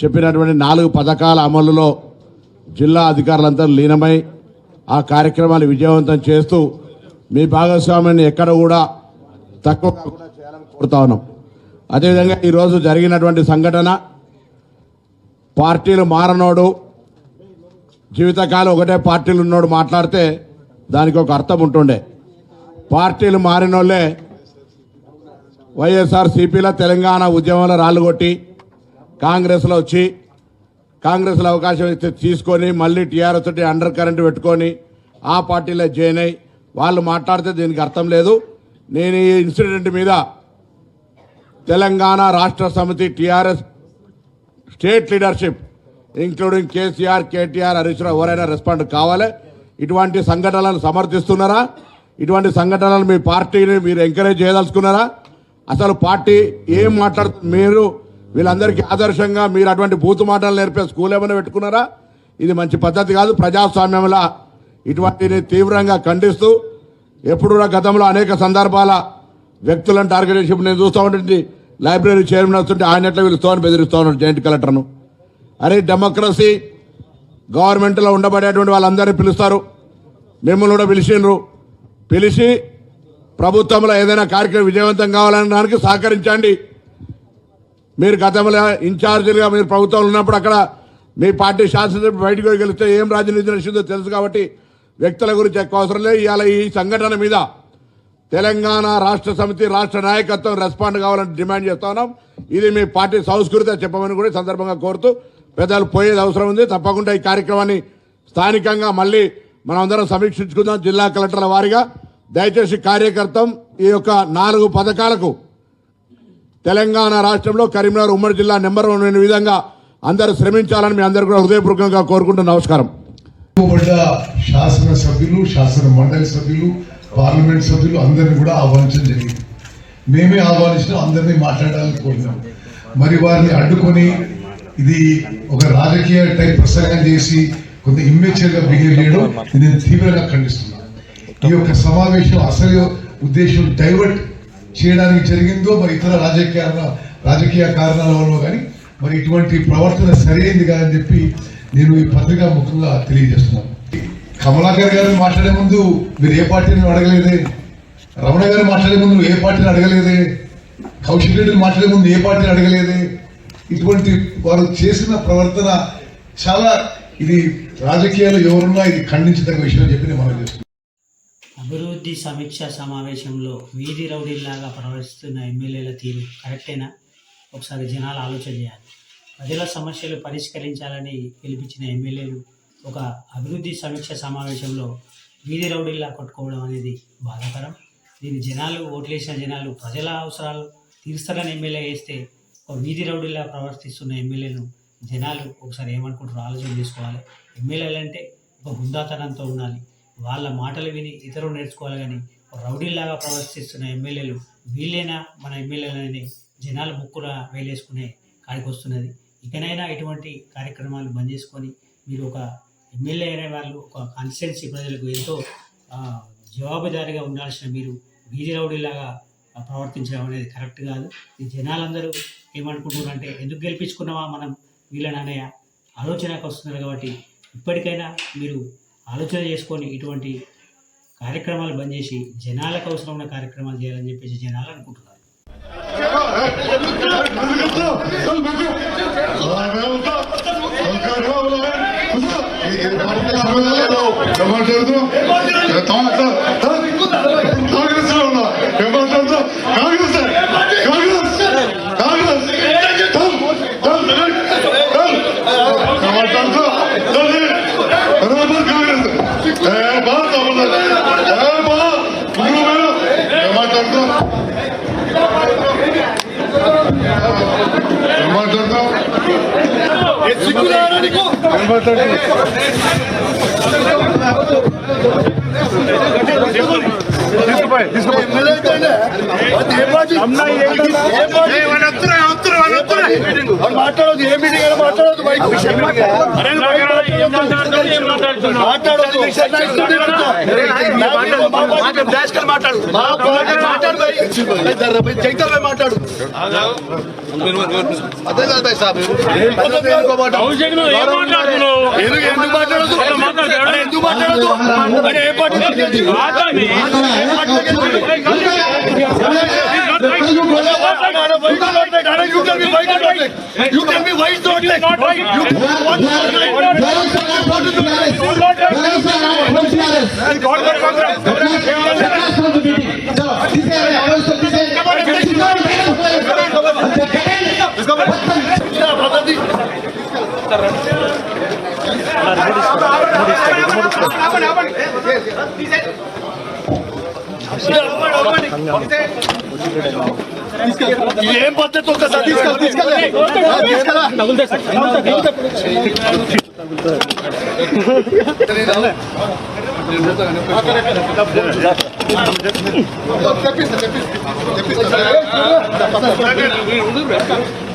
చెప్పినటువంటి నాలుగు పథకాల అమలులో జిల్లా అధికారులంతా లీనమై ఆ కార్యక్రమాలు విజయవంతం చేస్తూ మీ భాగస్వామ్యాన్ని ఎక్కడ కూడా తక్కువ కాకుండా చేయాలని కోరుతా ఉన్నాం. అదేవిధంగా ఈరోజు జరిగినటువంటి సంఘటన పార్టీలు మారనోడు జీవితకాలం ఒకటే పార్టీలు ఉన్నోడు మాట్లాడితే దానికి ఒక అర్థం ఉంటుండే. పార్టీలు మారినోళ్ళే వైఎస్ఆర్ సిపిలో తెలంగాణ ఉద్యమంలో రాళ్ళు కొట్టి కాంగ్రెస్లో వచ్చి కాంగ్రెస్లో అవకాశం ఇస్తే తీసుకొని మళ్ళీ టీఆర్ఎస్ తోటి అండర్ కరెంట్ పెట్టుకొని ఆ పార్టీలో జాయిన్ అయ్యి వాళ్ళు మాట్లాడితే దీనికి అర్థం లేదు. నేను ఈ ఇన్సిడెంట్ మీద Telangana Rashtra Samithi TRS state leadership including KCR KTR Harish Rao ఎవరైనా రెస్పాండ్ కావాలి. ఇటువంటి సంఘటనలను సమర్థిస్తున్నారా? ఇటువంటి సంఘటనలు మీ పార్టీని మీరు ఎంకరేజ్ చేయదలుచుకున్నారా? అసలు పార్టీ ఏం మాట్లాడు మీరు వీళ్ళందరికీ ఆదర్శంగా మీరు అటువంటి బూతు మాటలు నేర్పే స్కూల్ ఏమైనా పెట్టుకున్నారా? ఇది మంచి పద్ధతి కాదు. ప్రజాస్వామ్యంలో ఇటువంటిని తీవ్రంగా ఖండిస్తూ ఎప్పుడు గతంలో అనేక సందర్భాల వ్యక్తులను టార్గెట్ చేసి నేను చూస్తూ ఉంటుంది లైబ్రరీ చైర్మన్ వస్తుంటే ఆయన ఎట్లా పిలుస్తామని బెదిరిస్తూ ఉన్నాడు జాయింట్ కలెక్టర్ను. అరే డెమోక్రసీ గవర్నమెంట్లో ఉండబడేటువంటి వాళ్ళందరినీ పిలుస్తారు. మిమ్మల్ని కూడా పిలిచిండ్రు. పిలిచి ప్రభుత్వంలో ఏదైనా కార్యక్రమం విజయవంతం కావాలనడానికి సహకరించండి. మీరు గతంలో ఇన్ఛార్జీలుగా మీరు ప్రభుత్వంలో ఉన్నప్పుడు అక్కడ మీ పార్టీ శాసనసభ్యులు బయటకు గెలిస్తే ఏం రాజనీతి నడిచిందో తెలుసు కాబట్టి వ్యక్తుల గురించి ఎక్కువ అవసరం లేదు. ఇవాళ ఈ సంఘటన మీద తెలంగాణ రాష్ట్ర సమితి రాష్ట్ర నాయకత్వం రెస్పాండ్ కావాలని డిమాండ్ చేస్తా ఉన్నాం. ఇది మీ పార్టీ సంస్కృతి చెప్పమని కూడా సందర్భంగా కోరుతూ పెద్దలు పోయేది అవసరం ఉంది. తప్పకుండా ఈ కార్యక్రమాన్ని స్థానికంగా మళ్ళీ మనం అందరం సమీక్షించుకుందాం జిల్లా కలెక్టర్ల వారిగా. దయచేసి కార్యకర్తం ఈ యొక్క నాలుగు పథకాలకు తెలంగాణ రాష్ట్రంలో కరీంనగర్ ఉమ్మడి జిల్లా నెంబర్ వన్ అయిన విధంగా అందరూ శ్రమించాలని మీ అందరూ కూడా హృదయపూర్వకంగా కోరుకుంటూ నమస్కారం. శాసన సభ్యులు శాసన మండలి సభ్యులు పార్లమెంట్ సభ్యులు అందరిని కూడా ఆహ్వానించడం జరిగింది. మేమే ఆహ్వానించడం అందరినీ మాట్లాడాలని కోరినాం. మరి వారిని అడ్డుకొని ఇది ఒక రాజకీయ టైప్ ప్రసంగం చేసి కొంత ఇమ్మేచర్గా బిహేవ్ చేయడం ఇది నేను తీవ్రంగా ఖండిస్తున్నాను. ఈ యొక్క సమావేశం అసలు ఉద్దేశం డైవర్ట్ చేయడానికి జరిగిందో మరి ఇతర రాజకీయ రాజకీయ కారణాల వల్ల కానీ మరి ఇటువంటి ప్రవర్తన సరైంది కాదని చెప్పి నేను ఈ పత్రిక ముఖ్యంగా తెలియజేస్తున్నాను. కమలాకర్ గారు మాట్లాడే ముందు మీరు ఏ పార్టీని అడగలేదే? రమణ గారు మాట్లాడే ముందు ఏ పార్టీని అడగలేదే? కౌశిక్ రెడ్డిని మాట్లాడే ముందు ఏ పార్టీని అడగలేదే? ఇటువంటి వారు చేసిన ప్రవర్తన చాలా ఇది రాజకీయాలు ఎవరున్నా ఇది ఖండించదగ్గ విషయం అని చెప్పి నేను మనం చేస్తున్నాను. అభివృద్ధి సమీక్ష సమావేశంలో వీధి రౌడీల్లాగా ప్రవర్తిస్తున్న ఎమ్మెల్యేల తీరు కరెక్టేనా? ఒకసారి జనాలు ఆలోచన చేయాలి. ప్రజల సమస్యలు పరిష్కరించాలని పిలిపించిన ఎమ్మెల్యేలు ఒక అభివృద్ధి సమీక్ష సమావేశంలో వీధి రౌడీల్లా కొట్టుకోవడం అనేది బాధాకరం. దీన్ని జనాలు ఓట్లేసిన జనాలు ప్రజల అవసరాలు తీరుస్తారని ఎమ్మెల్యే వేస్తే ఒక వీధి రౌడీల్లా ప్రవర్తిస్తున్న ఎమ్మెల్యేను జనాలు ఒకసారి ఏమనుకుంటారో ఆలోచన చేసుకోవాలి. ఎమ్మెల్యేలు అంటే ఒక హుందాతనంతో ఉండాలి. వాళ్ళ మాటలు విని ఇతరులు నేర్చుకోవాలి కానీ రౌడీలాగా ప్రవర్తిస్తున్న ఎమ్మెల్యేలు వీళ్ళైనా మన ఎమ్మెల్యేలని జనాలు ముక్కున వేలేసుకునే కాడికి వస్తున్నది. ఇకనైనా ఇటువంటి కార్యక్రమాలు బంద్ చేసుకొని మీరు ఒక ఎమ్మెల్యే అనే వాళ్ళు ఒక కాన్స్టిట్యున్సీ ప్రజలకు ఎంతో జవాబుదారిగా జవాబుదారీగా ఉండాల్సిన మీరు వీధి రౌడీలాగా ప్రవర్తించడం అనేది కరెక్ట్ కాదు. ఈ జనాలందరూ ఏమనుకుంటున్నారు అంటే ఎందుకు గెలిపించుకున్నావా మనం వీళ్ళని అనే ఆలోచనకు వస్తున్నారు కాబట్టి ఇప్పటికైనా మీరు ఆలోచన చేసుకొని ఇటువంటి కార్యక్రమాలు బంద్ చేసి జనాలకు అవసరమైన కార్యక్రమాలు చేయాలని చెప్పేసి జనాలు అనుకుంటున్నారు బయట మాట్లాడొద్దు. మాట్లాడొద్దు మా పార్టీ మాట్లాడు. భయ్. జైతర్ భాయ్ మాట్లాడు అదే కాదు భాయ్ సాబ్ ఏం పద్ధతి ఎందుకు మాట్లాడు? ఎందుకు ఎందుకు మాట్లాడొద్దు అరే ఎందుకు మాట్లాడొద్దు అరే ఏ party You tell me why not like? You tell me why it's not like? You what? ఏం పద్ధతి ఒక్కసారి తీసుకెళ్ళి తీసుకెళ్ళి బయటకు వచ్చింది మళ్ళీ మళ్ళీ ఇమేది కాబట్టి ఎమ్మెల్యే ఏ పార్టీ నువ్వు ఏ పార్టీ నువ్వు ఏ పార్టీ తీసుకెళ్ళి పార్టీ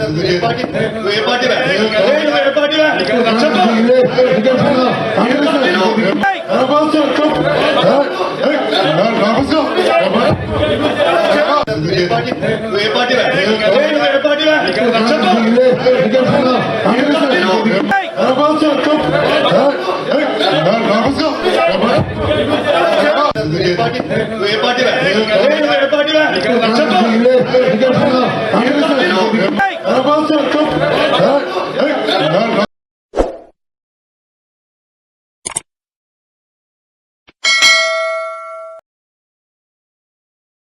ఏ పార్టీ ఏ పార్టీ ఏ పార్టీ